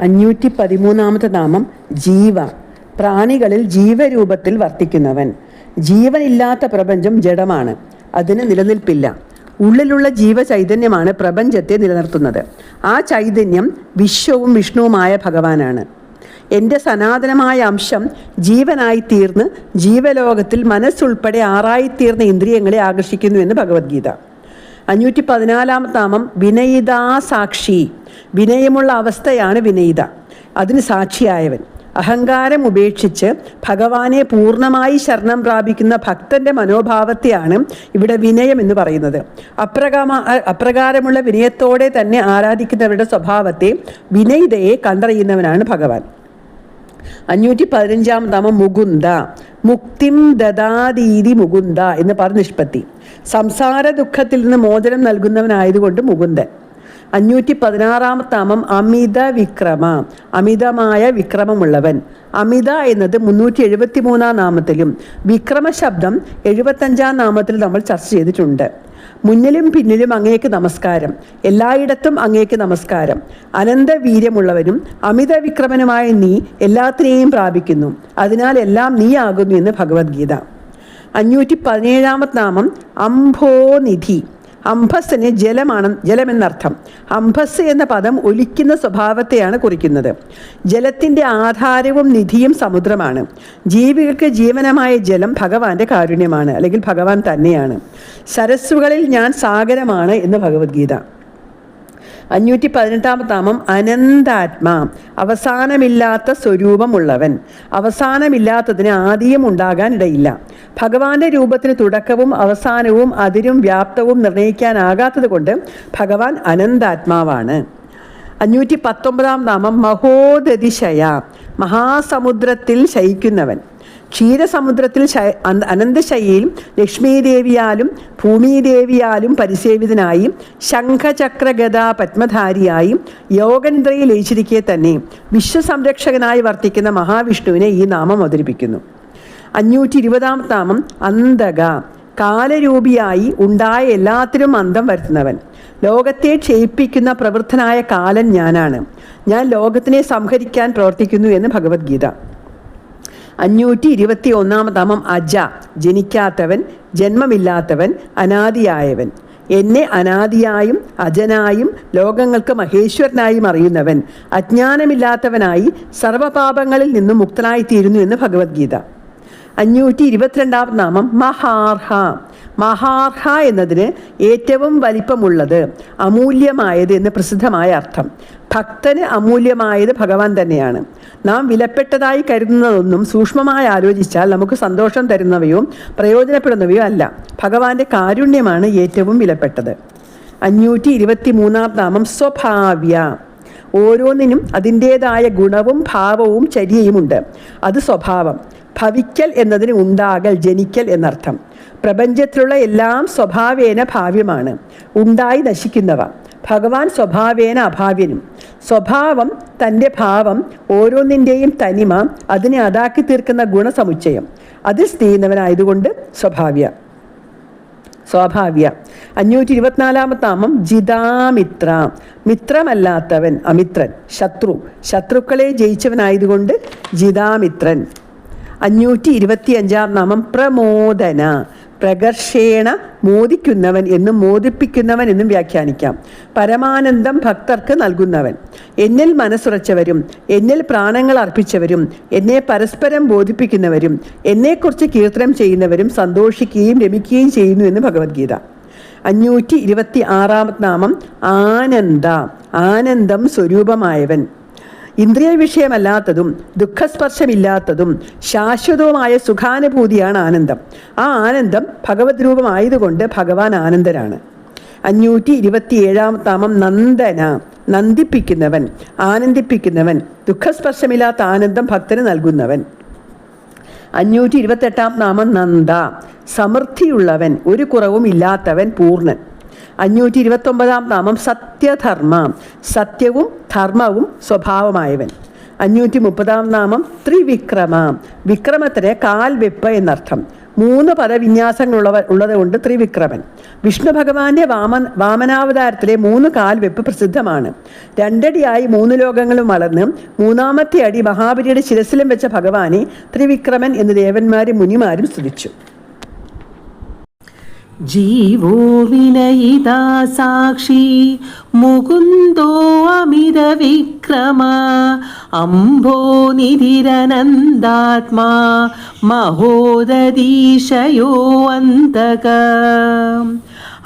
അഞ്ഞൂറ്റി പതിമൂന്നാമത്തെ നാമം ജീവ. പ്രാണികളിൽ ജീവരൂപത്തിൽ വർത്തിക്കുന്നവൻ. ജീവനില്ലാത്ത പ്രപഞ്ചം ജഡമാണ്. അതിന് നിലനിൽപ്പില്ല. ഉള്ളിലുള്ള ജീവചൈതന്യമാണ് പ്രപഞ്ചത്തെ നിലനിർത്തുന്നത്. ആ ചൈതന്യം വിശ്വവും വിഷ്ണുവുമായ ഭഗവാനാണ്. എന്റെ സനാതനമായ അംശം ജീവനായി തീർന്ന് ജീവലോകത്തിൽ മനസ്സുൾപ്പെടെ ആറായിത്തീർന്ന ഇന്ദ്രിയങ്ങളെ ആകർഷിക്കുന്നു എന്ന് ഭഗവത്ഗീത. അഞ്ഞൂറ്റി പതിനാലാമത്താമം വിനയിതാ സാക്ഷി വിനയമുള്ള അവസ്ഥയാണ് വിനയിത അതിന് സാക്ഷിയായവൻ. അഹങ്കാരം ഉപേക്ഷിച്ച് ഭഗവാനെ പൂർണമായി ശരണം പ്രാപിക്കുന്ന ഭക്തന്റെ മനോഭാവത്തെയാണ് ഇവിടെ വിനയം എന്ന് പറയുന്നത്. അപ്രകാമ അപ്രകാരമുള്ള വിനയത്തോടെ തന്നെ ആരാധിക്കുന്നവരുടെ സ്വഭാവത്തെ വിനയിതയെ കണ്ടറിയുന്നവനാണ് ഭഗവാൻ. അഞ്ഞൂറ്റി പതിനഞ്ചാം നാമം മുകുന്ദ. മുക്തിം ദദാതീതി മുകുന്ദ എന്ന് പറഞ്ഞ നിഷ്പത്തി. സംസാര ദുഃഖത്തിൽ നിന്ന് മോചനം നൽകുന്നവനായതുകൊണ്ട് മുകുന്ദൻ. അഞ്ഞൂറ്റി പതിനാറാമത്തെ നാമം അമിത വിക്രമ. അമിതമായ വിക്രമമുള്ളവൻ. അമിത എന്നത് മുന്നൂറ്റി എഴുപത്തി മൂന്നാം നാമത്തിലും വിക്രമ ശബ്ദം എഴുപത്തഞ്ചാം നാമത്തിൽ നമ്മൾ ചർച്ച ചെയ്തിട്ടുണ്ട്. മുന്നിലും പിന്നിലും അങ്ങേക്ക് നമസ്കാരം. എല്ലായിടത്തും അങ്ങേക്ക് നമസ്കാരം. അനന്ത വീര്യമുള്ളവനും അമിത വിക്രമനുമായ നീ എല്ലാത്തിനെയും പ്രാപിക്കുന്നു. അതിനാൽ എല്ലാം നീയാകുന്നു എന്ന് ഭഗവത്ഗീത. അഞ്ഞൂറ്റി പതിനേഴാമത്തെ നാമം അംഭോനിധി. അംഭസ്സിന് ജലമാണ് ജലമെന്നർത്ഥം. അംഭസ് എന്ന പദം ഒലിക്കുന്ന സ്വഭാവത്തെയാണ് കുറിക്കുന്നത്. ജലത്തിന്റെ ആധാരവും നിധിയും സമുദ്രമാണ്. ജീവികൾക്ക് ജീവനമായ ജലം ഭഗവാന്റെ കാരുണ്യമാണ് അല്ലെങ്കിൽ ഭഗവാൻ തന്നെയാണ്. സരസ്സുകളിൽ ഞാൻ സാഗരമാണ് എന്ന് ഭഗവത്ഗീത. അഞ്ഞൂറ്റി പതിനെട്ടാമത്തെ നാമം അനന്താത്മാ അവസാനമില്ലാത്ത സ്വരൂപമുള്ളവൻ. അവസാനമില്ലാത്തതിന് ആദിയും ഉണ്ടാകാൻ ഇടയില്ല ഭഗവാന്റെ രൂപത്തിന് തുടക്കവും അവസാനവും അതിരും വ്യാപ്തവും നിർണയിക്കാനാകാത്തത് കൊണ്ട് ഭഗവാൻ അനന്താത്മാവാണ്. അഞ്ഞൂറ്റി പത്തൊമ്പതാം നാമം മഹോദതിശയ മഹാസമുദ്രത്തിൽ ശയിക്കുന്നവൻ. ക്ഷീരസമുദ്രത്തിൽ അനന്തശയിൽ ലക്ഷ്മീദേവിയാലും ഭൂമിദേവിയാലും പരിസേവിതനായി ശംഖചക്രഗത പത്മധാരിയായി യോഗനിദ്രയിൽ ലയിച്ചിരിക്കെ തന്നെ വിശ്വസംരക്ഷകനായി വർത്തിക്കുന്ന മഹാവിഷ്ണുവിനെ ഈ നാമം അവതരിപ്പിക്കുന്നു. അഞ്ഞൂറ്റി ഇരുപതാം താമം അന്തക കാലരൂപിയായി ഉണ്ടായ എല്ലാത്തിനും അന്തം വരുത്തുന്നവൻ. ലോകത്തെ ക്ഷയിപ്പിക്കുന്ന പ്രവൃത്തനായ കാലൻ ഞാനാണ്. ഞാൻ ലോകത്തിനെ സംഹരിക്കാൻ പ്രവർത്തിക്കുന്നു എന്ന് ഭഗവത്ഗീത. അഞ്ഞൂറ്റി ഇരുപത്തി ഒന്നാമതാമം അജ. ജനിക്കാത്തവൻ ജന്മമില്ലാത്തവൻ അനാദിയായവൻ. എന്നെ അനാദിയായും അജനായും ലോകങ്ങൾക്ക് മഹേശ്വരനായും അറിയുന്നവൻ. അജ്ഞാനമില്ലാത്തവനായി സർവപാപങ്ങളിൽ നിന്നും മുക്തനായിത്തീരുന്നു എന്ന് ഭഗവത്ഗീത. അഞ്ഞൂറ്റി ഇരുപത്തിരണ്ടാം നാമം മഹാർഹ. മഹാർഹ എന്നതിന് ഏറ്റവും വലിപ്പമുള്ളത് അമൂല്യമായത് എന്ന് പ്രസിദ്ധമായ അർത്ഥം. ഭക്തന് അമൂല്യമായത് ഭഗവാൻ തന്നെയാണ്. നാം വിലപ്പെട്ടതായി കരുതുന്നതൊന്നും സൂക്ഷ്മമായി ആലോചിച്ചാൽ നമുക്ക് സന്തോഷം തരുന്നവയോ പ്രയോജനപ്പെടുന്നവയോ അല്ല. ഭഗവാന്റെ കാരുണ്യമാണ് ഏറ്റവും വിലപ്പെട്ടത്. അഞ്ഞൂറ്റി ഇരുപത്തി മൂന്നാം നാമം സ്വഭാവ്യ. ഓരോന്നിനും അതിന്റേതായ ഗുണവും ഭാവവും ചര്യയുമുണ്ട്. അത് സ്വഭാവം. ഭവിക്കൽ എന്നതിന് ഉണ്ടാകൽ ജനിക്കൽ എന്നർത്ഥം. പ്രപഞ്ചത്തിലുള്ള എല്ലാം സ്വഭാവേന ഭാവ്യമാണ്. ഉണ്ടായി നശിക്കുന്നവ. ഭഗവാൻ സ്വഭാവേന അഭാവ്യനും. സ്വഭാവം തന്റെ ഭാവം ഓരോന്നിന്റെയും തനിമ അതിനെ അതാക്കി തീർക്കുന്ന ഗുണസമുച്ചയം. അതിൽ ചെയ്യുന്നവനായതുകൊണ്ട് സ്വഭാവ്യ. സ്വാഭാവ്യ. അഞ്ഞൂറ്റി ഇരുപത്തിനാലാമത്തെ നാമം ജിതാമിത്ര. മിത്രമല്ലാത്തവൻ അമിത്രൻ. ശത്രു. ശത്രുക്കളെ ജയിച്ചവനായതുകൊണ്ട് ജിതാമിത്രൻ. അഞ്ഞൂറ്റി ഇരുപത്തി അഞ്ചാം നാമം പ്രമോദന. പ്രകർഷേണ മോദിക്കുന്നവൻ എന്നും മോദിപ്പിക്കുന്നവൻ എന്നും വ്യാഖ്യാനിക്കാം. പരമാനന്ദം ഭക്തർക്ക് നൽകുന്നവൻ. എന്നിൽ മനസ്സുറച്ചവരും എന്നിൽ പ്രാണങ്ങൾ അർപ്പിച്ചവരും എന്നെ പരസ്പരം ബോധിപ്പിക്കുന്നവരും എന്നെക്കുറിച്ച് കീർത്തനം ചെയ്യുന്നവരും സന്തോഷിക്കുകയും രമിക്കുകയും ചെയ്യുന്നു എന്ന് ഭഗവത്ഗീത. അഞ്ഞൂറ്റി ഇരുപത്തി ആറാമത് നാമം ആനന്ദ. ആനന്ദം സ്വരൂപമായവൻ. ഇന്ദ്രിയ വിഷയമല്ലാത്തതും ദുഃഖസ്പർശമില്ലാത്തതും ശാശ്വതവുമായ സുഖാനുഭൂതിയാണ് ആനന്ദം. ആ ആനന്ദം ഭഗവത് രൂപമായതുകൊണ്ട് ഭഗവാൻ ആനന്ദനാണ് അഞ്ഞൂറ്റി ഇരുപത്തി താമം നന്ദന നന്ദിപ്പിക്കുന്നവൻ ആനന്ദിപ്പിക്കുന്നവൻ ദുഃഖസ്പർശമില്ലാത്ത ആനന്ദം ഭക്തന് നൽകുന്നവൻ. അഞ്ഞൂറ്റി ഇരുപത്തെട്ടാം നാമം നന്ദ സമൃദ്ധിയുള്ളവൻ ഒരു കുറവും ഇല്ലാത്തവൻ പൂർണൻ. അഞ്ഞൂറ്റി ഇരുപത്തൊമ്പതാം നാമം സത്യധർമ്മ. സത്യവും ധർമ്മവും സ്വഭാവമായവൻ. അഞ്ഞൂറ്റി മുപ്പതാം നാമം ത്രിവിക്രമ. വിക്രമത്തിന് കാൽ വെപ്പ് എന്നർത്ഥം. മൂന്ന് പദവിന്യാസങ്ങളുള്ളവ ഉള്ളത് കൊണ്ട് ത്രിവിക്രമൻ. വിഷ്ണു ഭഗവാന്റെ വാമൻ വാമനാവതാരത്തിലെ മൂന്ന് കാൽവെപ്പ് പ്രസിദ്ധമാണ്. രണ്ടടിയായി മൂന്ന് ലോകങ്ങളും വളർന്ന് മൂന്നാമത്തെ അടി മഹാബലിയുടെ ശിരസിലും വെച്ച ഭഗവാനെ ത്രിവിക്രമൻ എന്ന് ദേവന്മാരും മുനിമാരും സ്തുതിച്ചു. ജീവോ വിനയിതാ സാക്ഷി മുകുന്ദോ അമിത വിക്രമ അംബോ നിധിരനന്ദാത്മാ മഹോദീശയോ അന്തക.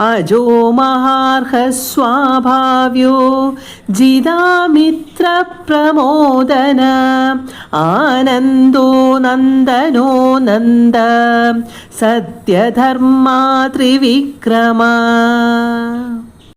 അജോ മഹാർഹസ്വാഭാവ്യോ ജിതാമിത്രപ്രമോദന ആനന്ദോ നന്ദനോ നന്ദ. സത്യധർമാ ത്രിവിക്രമ.